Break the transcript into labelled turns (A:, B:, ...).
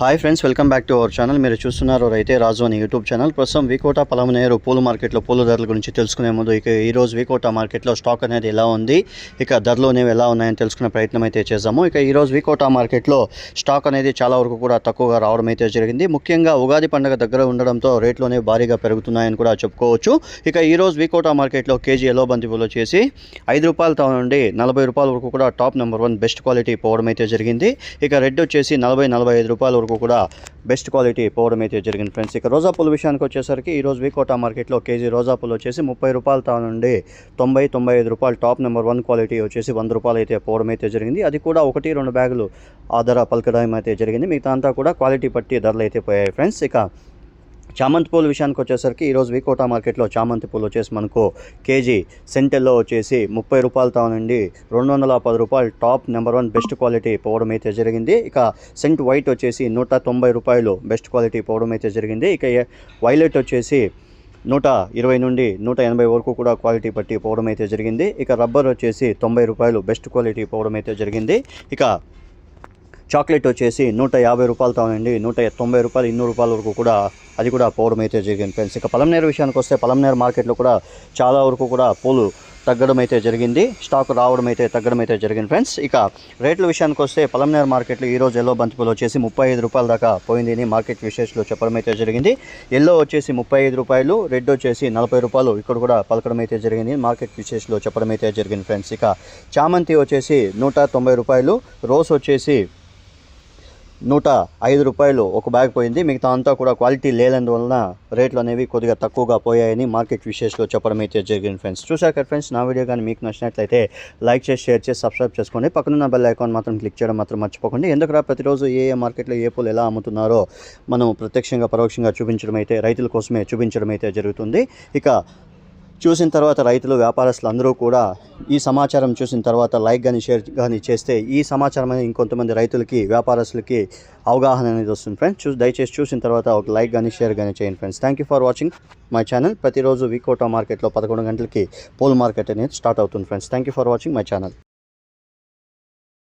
A: Hi friends welcome back to our channel మీరు చూస్తున్నారు అయితే రాజు అని యూట్యూబ్ ఛానల్ ప్రస్తుతం వికోట పలమనేరు పూల మార్కెట్లో పూల ధరల గురించి తెలుసుకునే ముందు ఇక ఈరోజు వికోట మార్కెట్లో స్టాక్ అనేది ఎలా ఉంది ఇక ధరలు అనేవి ఎలా ఉన్నాయని తెలుసుకునే ప్రయత్నం అయితే చేసాము ఇక ఈరోజు వికోట మార్కెట్లో స్టాక్ అనేది చాలా వరకు కూడా తక్కువగా రావడం అయితే జరిగింది. ముఖ్యంగా ఉగాది పండుగ దగ్గర ఉండడంతో రేట్లు అనేవి భారీగా పెరుగుతున్నాయని కూడా చెప్పుకోవచ్చు. ఇక ఈరోజు వికోట మార్కెట్లో కేజీ ఎలో బంతి పూలు వచ్చేసి ఐదు రూపాయలతో నుండి నలభై రూపాయల వరకు కూడా top number one best quality పోవడం అయితే జరిగింది. ఇక రెడ్ వచ్చేసి నలభై నలభై ఐదు రూపాయల వరకు కూడా బెస్ట్ క్వాలిటీ పోవడం అయితే జరిగింది ఫ్రెండ్స్. ఇక రోజా పూల విషయానికి వచ్చేసరికి ఈరోజు వికోటా మార్కెట్లో కేజీ రోజా పూలు వచ్చేసి ముప్పై రూపాయలతో నుండి తొంభై తొంభై ఐదు రూపాయలు టాప్ నెంబర్ వన్ క్వాలిటీ వచ్చేసి వంద రూపాయలు అయితే పోవడం అయితే జరిగింది. అది కూడా ఒకటి రెండు బ్యాగులు ఆ ధర పలకడం అయితే జరిగింది. మిగతా అంతా కూడా క్వాలిటీ బట్టి ధరలు అయితే పోయాయి ఫ్రెండ్స్. ఇక చామంతి పూల విషయానికి వచ్చేసరికి ఈరోజు వికోటా మార్కెట్లో చామంతి పూలు వచ్చేసి మనకు కేజీ సెంటెల్లో వచ్చేసి ముప్పై రూపాయలతో నుండి రెండు వందల పది రూపాయలు top number one best quality పోవడం అయితే జరిగింది. ఇక సెంట్ వైట్ వచ్చేసి నూట తొంభై రూపాయలు బెస్ట్ క్వాలిటీ పోవడం అయితే జరిగింది. ఇక వైలెట్ వచ్చేసి నూట ఇరవై నుండి నూట ఎనభై వరకు కూడా క్వాలిటీ పట్టి పోవడం అయితే జరిగింది. ఇక రబ్బర్ వచ్చేసి తొంభై రూపాయలు బెస్ట్ క్వాలిటీ పోవడం అయితే జరిగింది. ఇక చాక్లెట్ వచ్చేసి నూట యాభై రూపాయలతో నుండి నూట తొంభై రూపాయలు ఇన్నూరు రూపాయల వరకు కూడా అది కూడా పోవడం అయితే జరిగింది ఫ్రెండ్స్. ఇక పలంనేరు విషయానికి వస్తే పలంనేరు మార్కెట్లో కూడా చాలా వరకు కూడా పూలు తగ్గడం అయితే జరిగింది. స్టాక్ రావడం అయితే తగ్గడం అయితే జరిగింది ఫ్రెండ్స్. ఇక రేట్ల విషయానికి వస్తే పలంనేరు మార్కెట్లో ఈ రోజు ఎల్లో బంతిపూలు వచ్చేసి ముప్పై ఐదు రూపాయల దాకా పోయింది అని మార్కెట్ విశేషలో చెప్పడం అయితే జరిగింది. ఎల్లో వచ్చేసి ముప్పై ఐదు రూపాయలు రెడ్ వచ్చేసి నలభై రూపాయలు ఇక్కడ కూడా పలకడం అయితే జరిగింది మార్కెట్ విశేషలో చెప్పడం అయితే జరిగింది ఫ్రెండ్స్. ఇక చామంతి వచ్చేసి నూట తొంభై రూపాయలు రోస్ వచ్చేసి నూట ఐదు రూపాయలు ఒక బ్యాగ్ పోయింది. మిగతా అంతా కూడా క్వాలిటీ లేనందువలన రేట్లు అనేవి కొద్దిగా తక్కువగా పోయాయని మార్కెట్ విశేషలో చెప్పడం అయితే జరిగింది ఫ్రెండ్స్. చూసారు కదా ఫ్రెండ్స్ నా వీడియో కానీ మీకు నచ్చినట్లయితే లైక్ చేసి షేర్ చేసి సబ్స్క్రైబ్ చేసుకోండి. పక్కనున్న బెల్ ఐకాన్ మాత్రం క్లిక్ చేయడం మాత్రం మర్చిపోకండి. ఎందుకంటే ప్రతిరోజు ఏ ఏ మార్కెట్లో ఏ పూలు ఎలా అమ్ముతున్నారో మనం ప్రత్యక్షంగా పరోక్షంగా చూపించడం అయితే రైతుల కోసమే చూపించడం అయితే జరుగుతుంది. ఇక చూసిన తర్వాత రైతులు వ్యాపారస్తులు అందరూ కూడా ఈ సమాచారం చూసిన తర్వాత లైక్ కానీ షేర్ కానీ చేస్తే ఈ సమాచారం అనేది ఇంకొంతమంది రైతులకి వ్యాపారస్తులకి అవగాహన అనేది వస్తుంది ఫ్రెండ్స్. చూ దయచేసి చూసిన తర్వాత ఒక లైక్ కానీ షేర్ కానీ చేయండి friends. Thank you for watching my channel ప్రతిరోజు వీకోటా మార్కెట్లో పదకొండు గంటలకి పోల్ మార్కెట్ అనేది స్టార్ట్ అవుతుంది friends. Thank you for watching my channel